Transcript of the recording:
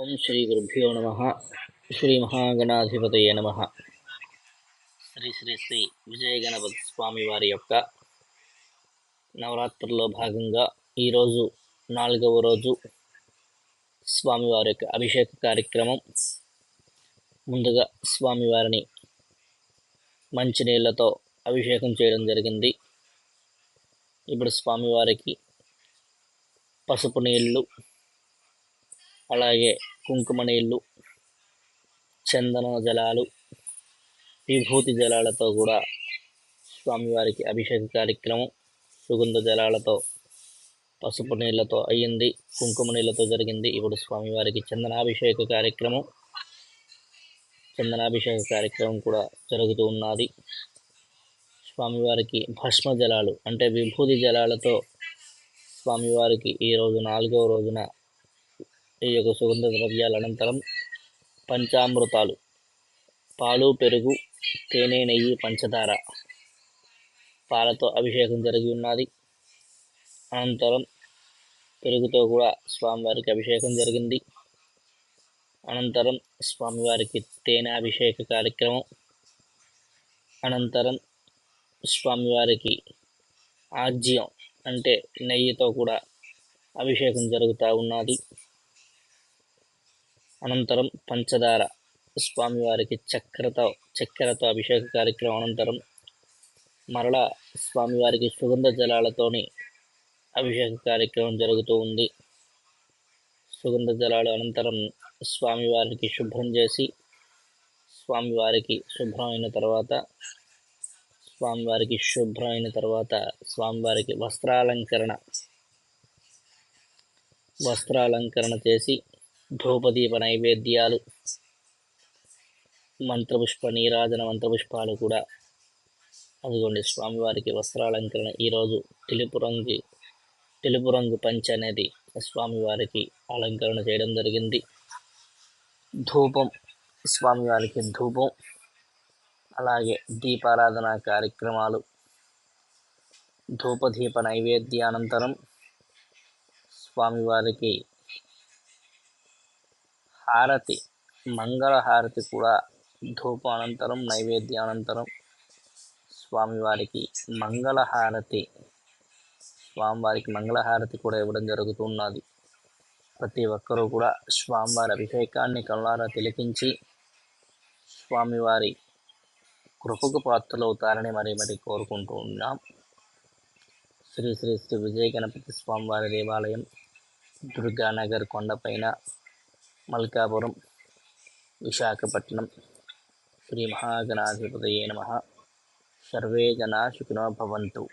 ఓం శ్రీ గురుభ్యో నమ. శ్రీ మహాగణాధిపతయే నమ. శ్రీ శ్రీ శ్రీ విజయ గణపతి స్వామి వారి యొక్క నవరాత్రుల్లో భాగంగా ఈరోజు నాలుగవ రోజు స్వామివారి యొక్క అభిషేక కార్యక్రమం. ముందుగా స్వామివారిని మంచినీళ్ళతో అభిషేకం చేయడం జరిగింది. ఇప్పుడు స్వామివారికి పసుపు నీళ్ళు అలాగే కుంకుమ నీళ్ళు చందన జలాలు విభూతి జలాలతో కూడా స్వామివారికి అభిషేక కార్యక్రమం సుగంధ జలాలతో పసుపు నీళ్ళతో అయ్యింది కుంకుమ నీళ్ళతో జరిగింది. ఇప్పుడు స్వామివారికి చందనాభిషేక కార్యక్రమం చందనాభిషేక కార్యక్రమం కూడా జరుగుతూ ఉన్నది. స్వామివారికి భస్మ జలాలు అంటే విభూతి జలాలతో స్వామివారికి ఈరోజు నాలుగవ రోజున ఈ యొక్క సుగంధ ద్రవ్యాల అనంతరం పంచామృతాలు. పాలు పెరుగు తేనె నెయ్యి పంచదార పాలతో అభిషేకం జరిగి ఉన్నది. అనంతరం పెరుగుతో కూడా స్వామివారికి అభిషేకం జరిగింది. అనంతరం స్వామివారికి తేనె అభిషేక కార్యక్రమం. అనంతరం స్వామివారికి ఆజ్యం అంటే నెయ్యితో కూడా అభిషేకం జరుగుతూ ఉన్నది. అనంతరం పంచదార స్వామివారికి చక్కెరతో చక్కెరతో అభిషేక కార్యక్రమం అనంతరం మరలా స్వామివారికి సుగంధ జలాలతోని అభిషేక కార్యక్రమం జరుగుతూ ఉంది. సుగంధ జలాలు అనంతరం స్వామివారికి శుభ్రం చేసి స్వామివారికి శుభ్రమైన తర్వాత స్వామివారికి శుభ్రమైన తర్వాత స్వామివారికి వస్త్రాలంకరణ వస్త్రాలంకరణ చేసి ధూపదీప నైవేద్యాలు మంత్రపుష్ప నీరాజన మంత్రపుష్పాలు కూడా. అదిగోండి స్వామివారికి వస్త్రాలంకరణ. ఈరోజు తెలుపు రంగు తెలుపు రంగు పంచ అనేది స్వామివారికి అలంకరణ చేయడం జరిగింది. ధూపం స్వామివారికి ధూపం. అలాగే దీపారాధన కార్యక్రమాలు. ధూపదీప నైవేద్యానంతరం స్వామివారికి హారతి. మంగళ హారతి కూడా ధూపానంతరం నైవేద్యానంతరం స్వామివారికి మంగళహారతి. స్వామివారికి మంగళహారతి కూడా ఇవ్వడం జరుగుతున్నది. ప్రతి ఒక్కరూ కూడా స్వామివారి అభిషేకాన్ని కళ్ళారా తిలకించి స్వామివారి కృపకు పాత్రలవుతారని మరి మరి కోరుకుంటూ ఉన్నాం. శ్రీ శ్రీ శ్రీ విజయ గణపతి స్వామివారి దేవాలయం దుర్గానగర్ కొండపైన మల్కాపురం విశాఖపట్నం శ్రీ మహాగణాధిపతయే నమ. సర్వే జనా సుఖినో భవంతు.